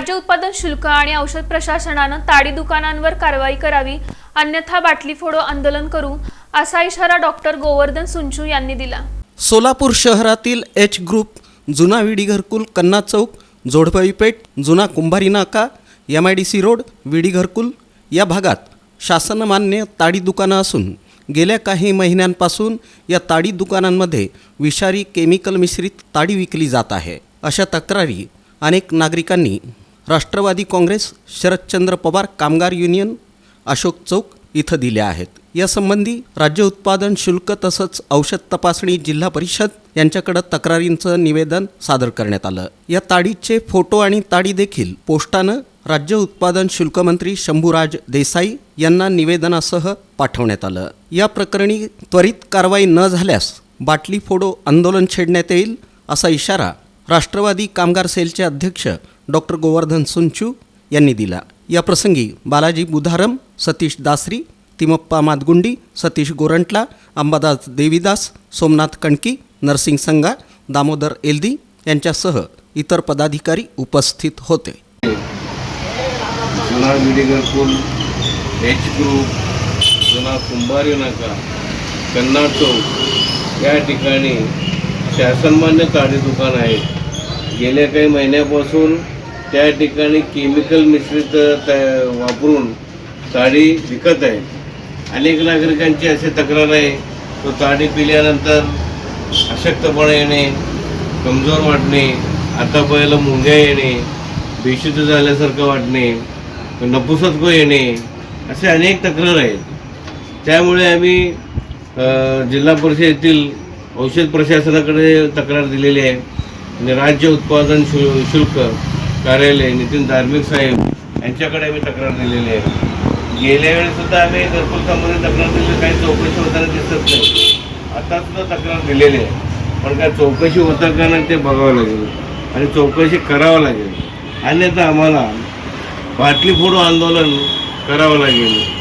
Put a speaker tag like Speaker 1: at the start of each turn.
Speaker 1: राज्य उत्पादन शुल्क आणि औषध प्रशासनानं ताडी दुकानांवर कारवाई करावी अन्यथा बाटली फोडो आंदोलन करू असा इशारा डॉक्टर गोवर्धन सुंचू यांनी दिला.
Speaker 2: सोलापूर शहरातील एच ग्रुप जुना विडी घरकुल कन्ना चौक जोडपळी पेठ जुना Kumbhari Naka M I D C road Vidi Gharkul या भागात शासनमान्य ताडी दुकानं असून गेल्या काही महिन्यांपासून या ताडी दुकानांमध्ये विषारी केमिकल मिश्रित ताडी विकली जात आहे. अशा तक्रारी अनेक नागरिकांनी राष्ट्रवादी काँग्रेस शरदचंद्र पवार कामगार युनियन अशोक चौक इथं दिल्या आहेत. यासंबंधी राज्य उत्पादन शुल्क तसंच औषध तपासणी जिल्हा परिषद यांच्याकडं तक्रारींचं निवेदन सादर करण्यात आलं. या ताडीचे फोटो आणि ताडी देखील पोस्टानं राज्य उत्पादन शुल्क मंत्री शंभूराज देसाई यांना निवेदनासह पाठवण्यात आलं. या प्रकरणी त्वरित कारवाई न झाल्यास बाटली फोडो आंदोलन छेडण्यात येईल असा इशारा राष्ट्रवादी कामगार सेलचे अध्यक्ष डॉक्टर गोवर्धन सुंचू यांनी दिला. या प्रसंगी बालाजी बुधारम सतीश दासरी तिमप्पा मातगुंडी सतीश गोरंटला अंबादास देवीदास सोमनाथ कणकी नरसिंग संगा दामोदर एल्दी यांच्यासह इतर पदाधिकारी उपस्थित होते.
Speaker 3: जुना मेडिकल पूल एच ग्रुप जुना कुंभारी नाका कन्नाड चौक या ठिकाणी शासनमान्य काळी दुकान आहेत गेल्या काही महिन्यापासून त्या ठिकाणी केमिकल मिश्रित वापरून ताडी विकत आहे. अनेक नागरिकांची अशी तक्रार आहे तो ताडी पिल्यानंतर अशक्तपणा येणे कमजोर वाटणे आता पहिला मुंग्या येणे बेशुद्ध झाल्यासारखं वाटणे नपुसत्व येणे असे अनेक तक्रार आहेत. त्यामुळे आम्ही जिल्हा परिषदेतील औषध प्रशासनाकडे तक्रार दिलेली आहे. आणि राज्य उत्पादन शु शुल्क कार्यालय नितीन धार्मिक साहेब यांच्याकडे आम्ही तक्रार दिलेली आहे. गेल्या वेळी सुद्धा आम्ही घरकुल तक्रार दिली काही चौकशी होताना दिसत नाही. आता तक्रार दिलेली आहे. पण काय चौकशी होतं का नाही ते बघावं लागेल. आणि चौकशी करावं लागेल. अन्यथा आम्हाला बाटली फोडू आंदोलन करावं लागेल.